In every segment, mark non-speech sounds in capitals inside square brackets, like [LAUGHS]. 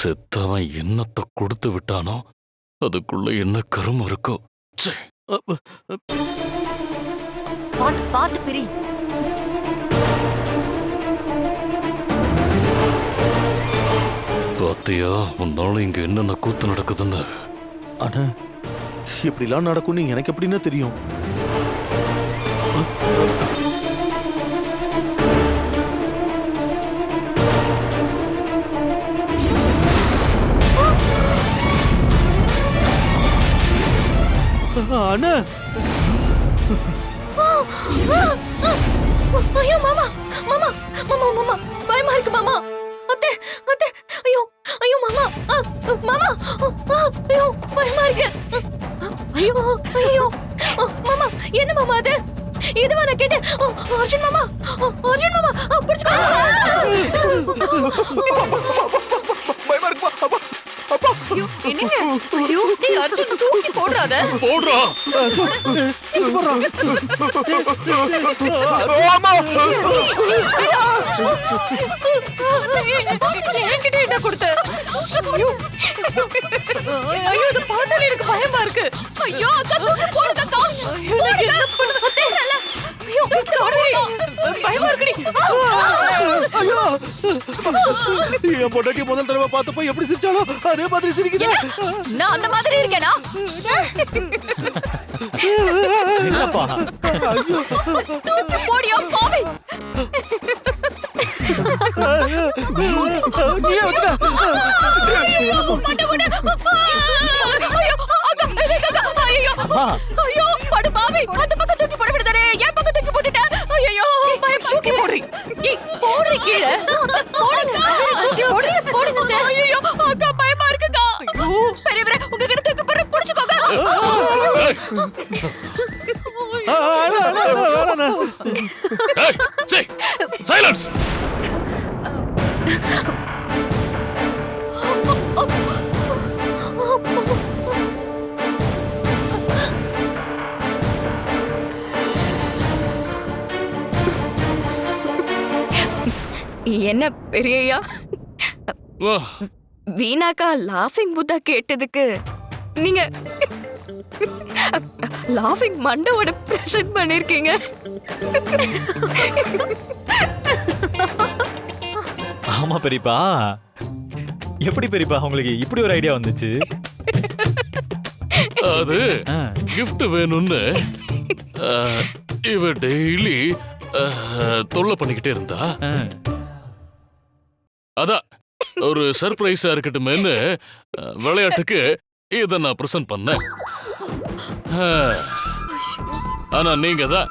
செத்தவன் என்னத்தை கொடுத்து விட்டானோ அதுக்குள்ள என்ன கருமம் இருக்கோ. ச்சே. பாத்து பாத்து பிரி. பாத்தியா உன்னால இங்க என்னென்ன கூத்து நடக்குதுன்னு. அண்ணா இப்படிலாம் நடக்கும்னு எனக்கு எப்படின்னா தெரியும். அண்ணா ஐயோ மாமா மாமா மாமா மாமா பயமா இருக்கு மாமா. அத்தை அத்தை ஐயோ ஐயோ மாமா மாமா ஐயோ பயமா இருக்கு. ஐயோ ஐயோ மாமா என்ன மாமா அது? இதுவா நான் கேட்டேன். அர்ஜுன் மாமா அர்ஜுன் மாமா பிடிச்சுக்கோ. என்னங்க? ஐயோ நீ அர்ஜுன் தூக்கி போடுறாத. போடுறா. ஆமா. என்கிட்ட என்ன கொடுத்த? ஐயோ ஐயோ இது பார்த்தாலே எனக்கு பயமா இருக்கு. ஐயோ அக்கா தூக்கி என் பொண்டாட்டி முதல் தடவை பார்த்தப்போ எப்படி சிரிச்சாலோ அதே மாதிரி சிரிக்குது நான் அந்த மாதிரி இருக்கேனா என்னப்பா தூக்கி போடியா பாவி மண்ட மண்ட ஐயோ அக்கா ஐயோ அம்மா போடுறி கீழே. போடுங்க போடுங்க ஐயோ அக்கா பயமா இருக்குக்கா. பெரியவரே உங்க கிட்ட தூக்கி போடுற புடிச்சுக்கோங்க. சைலன்ஸ் என்ன பெரியய்யா? வீணாக்கா லாஃபிங் புத்தா கேட்டதுக்கு நீங்க லாஃபிங் மண்டவோட பிரசன்ட் பண்ணிருக்கீங்க. ஆமா பெரியப்பா. எப்படி பெரியப்பா உங்களுக்கு இப்படி ஒரு ஐடியா வந்துச்சு? அது gift வேணும்னு இவ டெய்லி தொல்லை பண்ணிக்கிட்டே இருந்தா. அதான் ஒரு சர்ப்ரைஸா இருக்கட்டுமேன்னு அஹ், விளையாட்டுக்கு இதை நான் ப்ரெசென்ட் பண்ணேன். ஆனா நீங்க தான்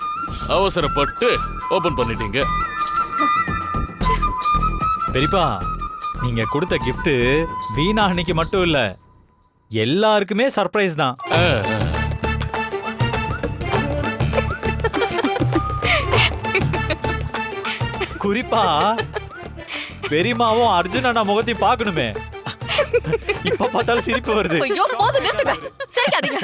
அவசரப்பட்டு ஓபன் பண்ணிட்டீங்க. பெரியப்பா நீங்க கொடுத்த gift வீணா அன்னைக்கு மட்டும் இல்ல எல்லாருக்குமே சர்ப்ரைஸ் தான். குறிப்பா பெரியமாவும் அர்ஜுன் அண்ணா முகத்தையும் பார்க்கணுமே. [LAUGHS] இப்ப பார்த்தாலும் சிரிப்பு வருது. ஐயோ போதும் நிறுத்துங்க. சரிக்காதீங்க.